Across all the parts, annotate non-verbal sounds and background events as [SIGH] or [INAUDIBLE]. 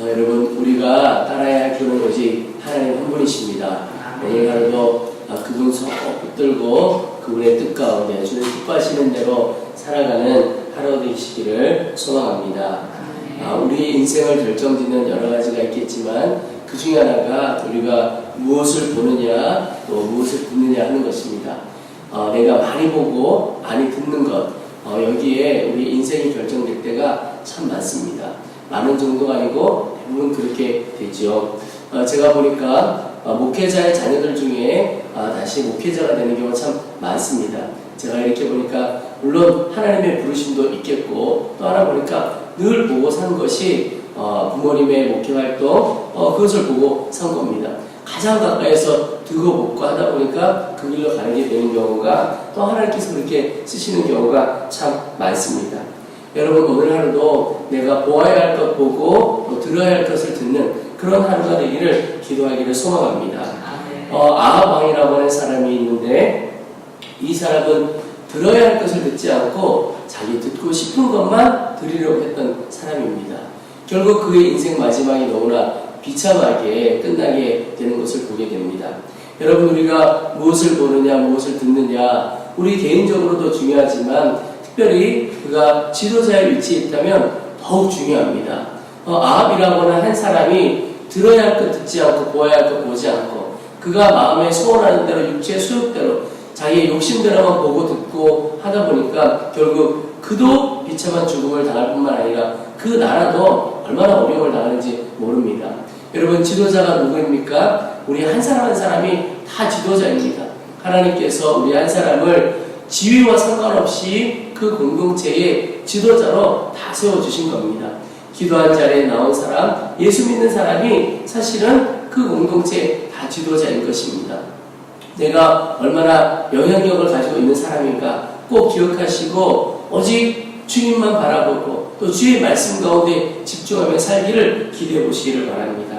어, 여러분 우리가 따라야 할 그는 오직 하나님 한 분이십니다. 오늘 하루도 아, 그분 손 붙들고 그분의 뜻 가운데 주는 기뻐하시는 대로 살아가는 하루 되시기를 소망합니다. 아, 우리의 인생을 결정짓는 여러 가지가 있겠지만 그 중에 하나가 우리가 무엇을 보느냐 또 무엇을 듣느냐 하는 것입니다. 어, 내가 많이 보고 많이 듣는 것 어, 여기에 우리 인생이 결정될 때가 참 많습니다. 많은 정도가 아니고 대부분 그렇게 되죠. 어, 제가 보니까 어, 목회자의 자녀들 중에 아, 다시 목회자가 되는 경우가 참 많습니다. 제가 이렇게 보니까 물론 하나님의 부르심도 있겠고 또 하나 보니까 늘 보고 산 것이 어, 부모님의 목회 활동 어, 그것을 보고 산 겁니다. 가장 가까이서 두고 먹고 하다 보니까 그 길로 가는 게 되는 경우가 또 하나님께서 그렇게 쓰시는 경우가 참 많습니다. 여러분 오늘 하루도 내가 보아야 할 것 보고 또 들어야 할 것을 듣는 그런 하루가 되기를 기도하기를 소망합니다. 어, 아합 왕이라고 하는 사람이 있는데 이 사람은 들어야 할 것을 듣지 않고 자기 듣고 싶은 것만 들으려고 했던 사람입니다. 결국 그의 인생 마지막이 너무나 비참하게 끝나게 되는 것을 보게 됩니다. 여러분 우리가 무엇을 보느냐 무엇을 듣느냐 우리 개인적으로도 중요하지만 특별히 그가 지도자의 위치에 있다면 더욱 중요합니다. 어, 아합이라고 하는 한 사람이 들어야 할 것 듣지 않고 보아야 할 것 보지 않고 그가 마음에 소원하는 대로 육체의 수욕대로 자기의 욕심대로만 보고 듣고 하다 보니까 결국 그도 비참한 죽음을 당할 뿐만 아니라 그 나라도 얼마나 어려움을 당하는지 모릅니다. 여러분 지도자가 누구입니까? 우리 한 사람 한 사람이 다 지도자입니다. 하나님께서 우리 한 사람을 지위와 상관없이 그 공동체의 지도자로 다 세워주신 겁니다. 기도한 자리에 나온 사람, 예수 믿는 사람이 사실은 그 공동체의 다 지도자인 것입니다. 내가 얼마나 영향력을 가지고 있는 사람인가 꼭 기억하시고 오직 주님만 바라보고 또 주의 말씀 가운데 집중하며 살기를 기대해 보시기를 바랍니다.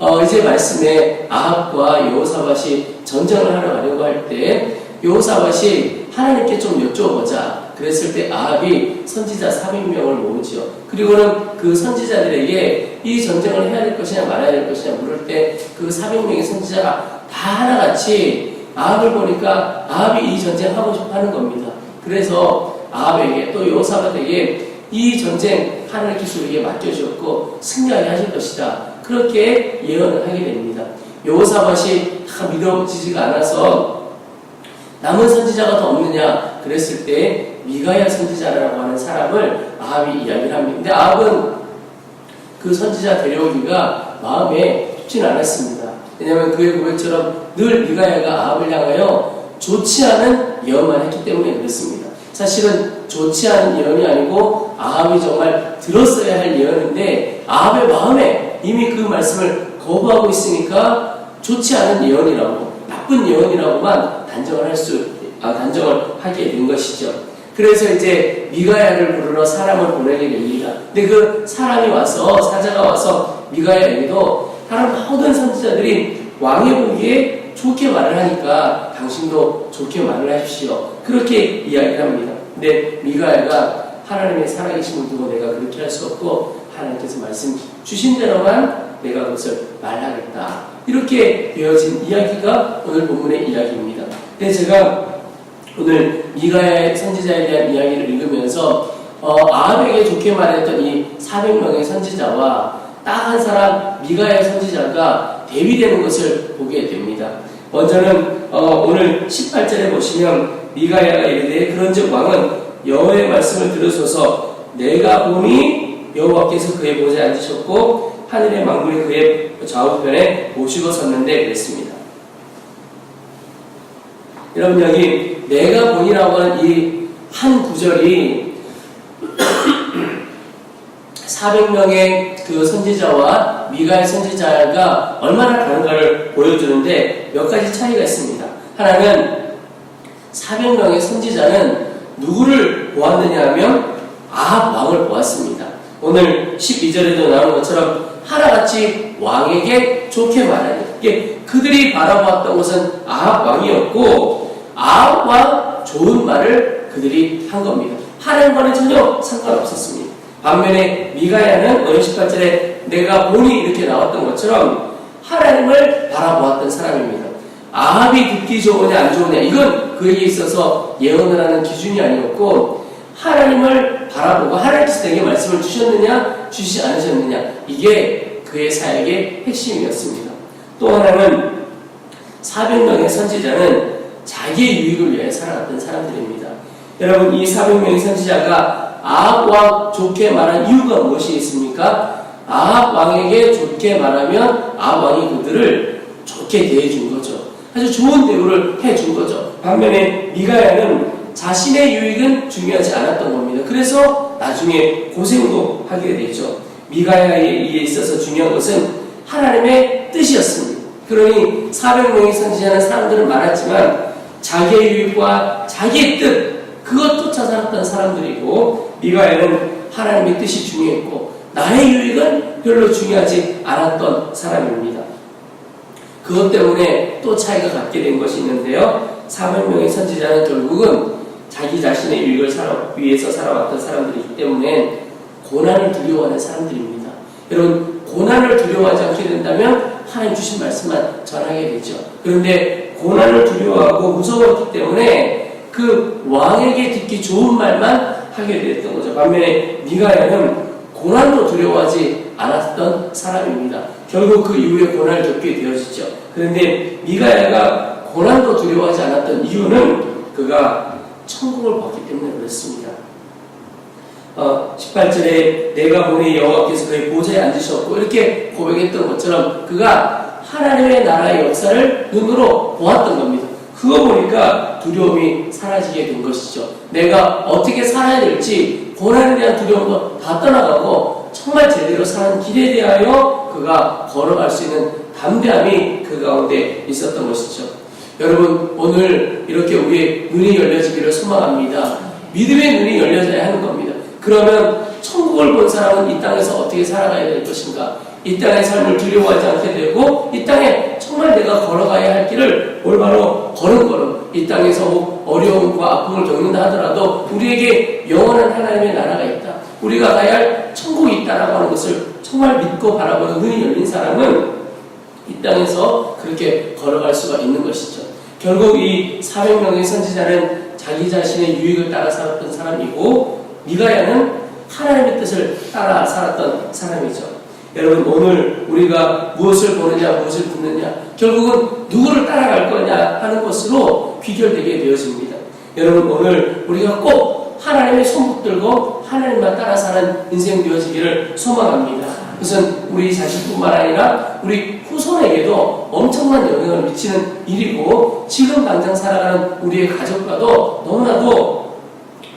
어, 이제 말씀에 아합과 여호사밧이 전쟁을 하러 가려고 할 때 여호사밧이 하나님께 좀 여쭤보자. 그랬을 때 아합이 선지자 400명을 모으죠. 그리고는 그 선지자들에게 이 전쟁을 해야 될 것이냐 말아야 될 것이냐 물을 때그 400명의 선지자가 다 하나같이 아합을 보니까 아합이 이 전쟁 하고 싶어 하는 겁니다. 그래서 아합에게 또 여호사밧에게 이 전쟁 하나님께서 우리에게 맡겨주었고 승리하게 하실 것이다. 그렇게 예언을 하게 됩니다. 여호사밧이 다 믿어지지가 않아서 남은 선지자가 더 없느냐 그랬을 때 미가야 선지자라고 하는 사람을 아합이 이야기를 합니다. 근데 아합은 그 선지자 데려오기가 마음에 쉽진 않았습니다. 왜냐하면 그의 고백처럼 늘 미가야가 아합을 향하여 좋지 않은 예언만 했기 때문에 그렇습니다. 사실은 좋지 않은 예언이 아니고 아합이 정말 들었어야 할 예언인데 아합의 마음에 이미 그 말씀을 거부하고 있으니까 좋지 않은 예언이라고 나쁜 예언이라고만 단정을 할 수, 아, 단정을 하게 된 것이죠. 그래서 이제 미가야를 부르러 사람을 보내게 됩니다. 근데 그 사람이 와서 사자가 와서 미가야에게도 다른 모든 선지자들이 왕이 보기에 좋게 말을 하니까 당신도 좋게 말을 하십시오. 그렇게 이야기를 합니다. 근데 미가야가 하나님의 살아계심을 두고 내가 그렇게 할 수 없고 하나님께서 말씀 주신 대로만 내가 그것을 말하겠다. 이렇게 되어진 이야기가 오늘 본문의 이야기입니다. 근데 제가 오늘 미가의 선지자에 대한 이야기를 읽으면서 어, 아합에게 좋게 말했던 이 400명의 선지자와 딱 한 사람 미가의 선지자가 대비되는 것을 보게 됩니다. 먼저는 어, 오늘 18절에 보시면 미가야가 이르되 그런즉 왕은 여호와의 말씀을 들으소서 내가 보니 여호와께서 그의 보좌에 앉으셨고 하늘의 망군이 그의 좌우편에 모시고 섰는데 그랬습니다. 여러분 여기 내가 본이라고 하는 이 한 구절이 400명의 그 선지자와 미가의 선지자가 얼마나 다른가를 보여주는데 몇 가지 차이가 있습니다. 하나는 400명의 선지자는 누구를 보았느냐 하면 아합 왕을 보았습니다. 오늘 12절에도 나온 것처럼 하나같이 왕에게 좋게 말하니 이게 그들이 바라보았던 것은 아합 왕이었고 왕 좋은 말을 그들이 한 겁니다. 하는 거는 전혀 상관없었습니다. 반면에 미가야는 오늘 18절에 내가 보니 이렇게 나왔던 것처럼 하나님을 바라보았던 사람입니다. 아합이 듣기 좋으냐 안 좋으냐 이건 그에게 있어서 예언을 하는 기준이 아니었고 하나님을 바라보고 하나님께서 내게 말씀을 주셨느냐 주시지 않으셨느냐 이게 그의 사역의 핵심이었습니다. 또 하나는 400명의 선지자는 자기의 유익을 위해 살아갔던 사람들입니다. 여러분 이 400명의 선지자가 아합 왕 좋게 말한 이유가 무엇이 있습니까? 아합 왕에게 좋게 말하면 아합 왕이 그들을 좋게 대해준 거죠. 아주 좋은 대우를 해준 거죠. 반면에 미가야는 자신의 유익은 중요하지 않았던 겁니다. 그래서 나중에 고생도 하게 되죠. 미가야에 있어서 중요한 것은 하나님의 뜻이었습니다. 그러니 400명의 선지자는 사람들은 많았지만 자기의 유익과 자기의 뜻 그것 쫓아 살았던 사람들이고 미가야는 하나님의 뜻이 중요했고 나의 유익은 별로 중요하지 않았던 사람입니다. 그것 때문에 또 차이가 갖게 된 것이 있는데요. 400명의 선지자는 결국은 자기 자신의 유익을 살아, 위해서 살아왔던 사람들이기 때문에 고난을 두려워하는 사람들입니다. 여러분, 고난을 두려워하지 않게 된다면 하나님 주신 말씀만 전하게 되죠. 그런데 고난을 두려워하고 무서웠기 때문에 그 왕에게 듣기 좋은 말만 하게 됐던 거죠. 반면에 미가야는 고난도 두려워하지 않았던 사람입니다. 결국 그 이후에 고난을 겪게 되어지죠. 그런데 미가야가 고난도 두려워하지 않았던 이유는 그가 천국을 봤기 때문에 그렇습니다. 어, 18절에 내가 보니 여호와께서 그의 보좌에 앉으셨고 이렇게 고백했던 것처럼 그가 하나님의 나라의 역사를 눈으로 보았던 겁니다. 그거 보니까 두려움이 사라지게 된 것이죠. 내가 어떻게 살아야 될지 고난에 대한 두려움도 다 떠나가고 정말 제대로 사는 길에 대하여 그가 걸어갈 수 있는 담대함이 그 가운데 있었던 것이죠. 여러분 오늘 이렇게 우리의 눈이 열려지기를 소망합니다. 믿음의 눈이 열려져야 하는 겁니다. 그러면 천국을 본 사람은 이 땅에서 어떻게 살아가야 될 것인가? 이 땅의 삶을 두려워하지 않게 되고 이 땅에 정말 내가 걸어가야 할 길을 올바로 걸음걸음 이 땅에서 혹 어려움과 아픔을 겪는다 하더라도 우리에게 영원한 하나님의 나라가 있다. 우리가 가야 할 천국이 있다라고 하는 것을 정말 믿고 바라보는 눈이 열린 사람은 이 땅에서 그렇게 걸어갈 수가 있는 것이죠. 결국 이 400명의 선지자는 자기 자신의 유익을 따라 살았던 사람이고 미가야는 하나님의 뜻을 따라 살았던 사람이죠. 여러분 오늘 우리가 무엇을 보느냐 무엇을 듣느냐 결국은 누구를 따라갈 거냐 하는 것으로 귀결되게 되어집니다. 여러분 오늘 우리가 꼭 하나님의 손 붙들고 하나님만 따라 사는 인생 되어지기를 소망합니다. 그것은 우리 자신뿐만 아니라 우리 후손에게도 엄청난 영향을 미치는 일이고 지금 당장 살아가는 우리의 가족과도 너무나도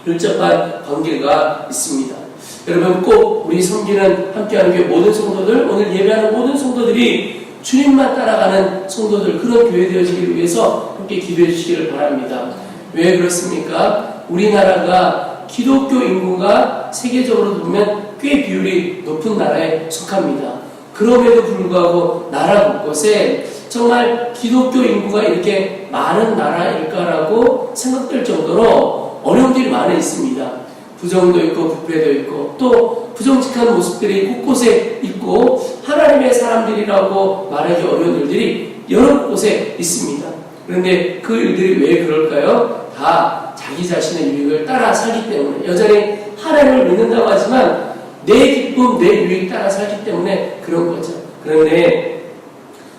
밀접한 관계가 있습니다. 여러분 꼭 우리 섬기는 함께하는 교회 모든 성도들 오늘 예배하는 모든 성도들이 주님만 따라가는 성도들 그런 교회 되어지기를 위해서 함께 기도해 주시기를 바랍니다. 왜 그렇습니까? 우리나라가 기독교 인구가 세계적으로 보면 꽤 비율이 높은 나라에 속합니다. 그럼에도 불구하고 나라 곳곳에 정말 기독교 인구가 이렇게 많은 나라일까라고 생각될 정도로 어려움들이 많이 있습니다. 부정도 있고 부패도 있고 또 부정직한 모습들이 곳곳에 있고 하나님의 사람들이라고 말하기 어려운 일들이 여러 곳에 있습니다. 그런데 그 일들이 왜 그럴까요? 다 자기 자신의 유익을 따라 살기 때문에 여전히 하나님을 믿는다고 하지만 내 기쁨, 내 유익 따라 살기 때문에 그런 거죠. 그런데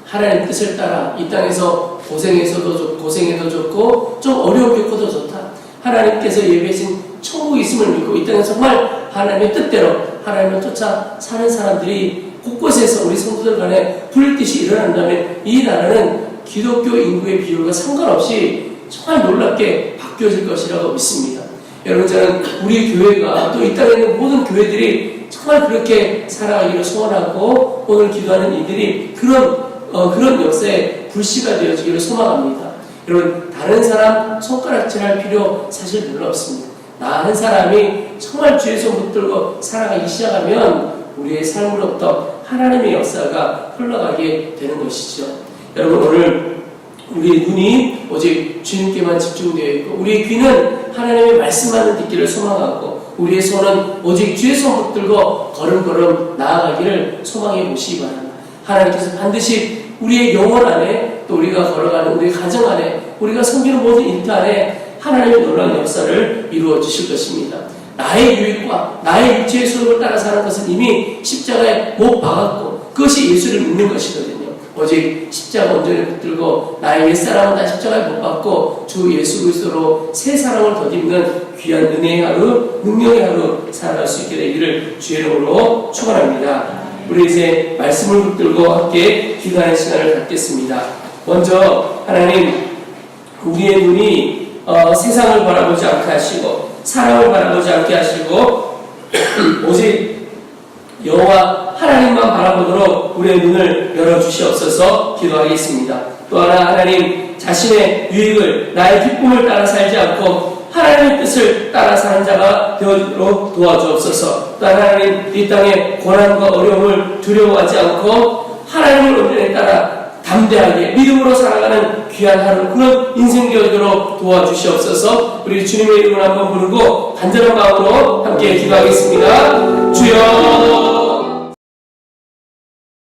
하나님 뜻을 따라 이 땅에서 고생해서도 좋, 고생해도 좋고 좀 어려움 겪어도 좋다. 하나님께서 예배하신 천국이 있음을 믿고 이 땅에 정말 하나님의 뜻대로 하나님을 쫓아 사는 사람들이 곳곳에서 우리 성도들 간에 불빛이 일어난다면 이 나라는 기독교 인구의 비율과 상관없이 정말 놀랍게 바뀌어질 것이라고 믿습니다. 여러분 저는 우리 교회가 또 이 땅에 있는 모든 교회들이 정말 그렇게 살아가기를 소원하고 오늘 기도하는 이들이 그런 어, 그런 역사의 불씨가 되어지기를 소망합니다. 여러분 다른 사람 손가락질할 필요 사실 별로 없습니다. 나 한 사람이 정말 손 붙들고 살아가기 시작하면 우리의 삶으로부터 하나님의 역사가 흘러가게 되는 것이죠. 여러분 오늘 우리의 눈이 오직 주님께만 집중되어 있고 우리의 귀는 하나님의 말씀만을 듣기를 소망하고 우리의 손은 오직 주의 손 붙들고 걸음걸음 나아가기를 소망해 보시기 바랍니다. 하나님께서 반드시 우리의 영혼 안에 또 우리가 걸어가는 우리 가정 안에 우리가 섬기는 모든 일터 안에 하나님의 놀라운 역사를 이루어 주실 것입니다. 나의 유익과 나의 육체의 수업을 따라 사는 것은 이미 십자가에 못 박았고 그것이 예수를 믿는 것이거든요. 오직 십자가 온전히 붙들고 나의 옛사람은 다 십자가에 못 박고 주 예수 그리스도로 새 사랑을 덧입는 귀한 은혜의 하루, 능력의 하루 살아갈 수 있게 되기를 주의 이름으로 축원합니다. 우리 이제 말씀을 붙들고 함께 기도하는 시간을 갖겠습니다. 먼저 하나님 우리의 눈이 어, 세상을 바라보지 않게 하시고 사람을 바라보지 않게 하시고 [CLEARS THROAT] 오직 여호와 하나님만 바라보도록 우리의 눈을 열어 주시옵소서 기도하겠습니다. 또 하나 하나님 자신의 유익을 나의 기쁨을 따라 살지 않고 하나님의 뜻을 따라 사는 자가 되도록 도와주옵소서. 또 하나님 이 땅의 고난과 어려움을 두려워하지 않고 하나님을 온전히 따라 담대하게 믿음으로 살아가는 귀한 하루 그런 인생 되도록 도와주시옵소서. 우리 주님의 이름을 한번 부르고 간절한 마음으로 함께 기도하겠습니다. 주여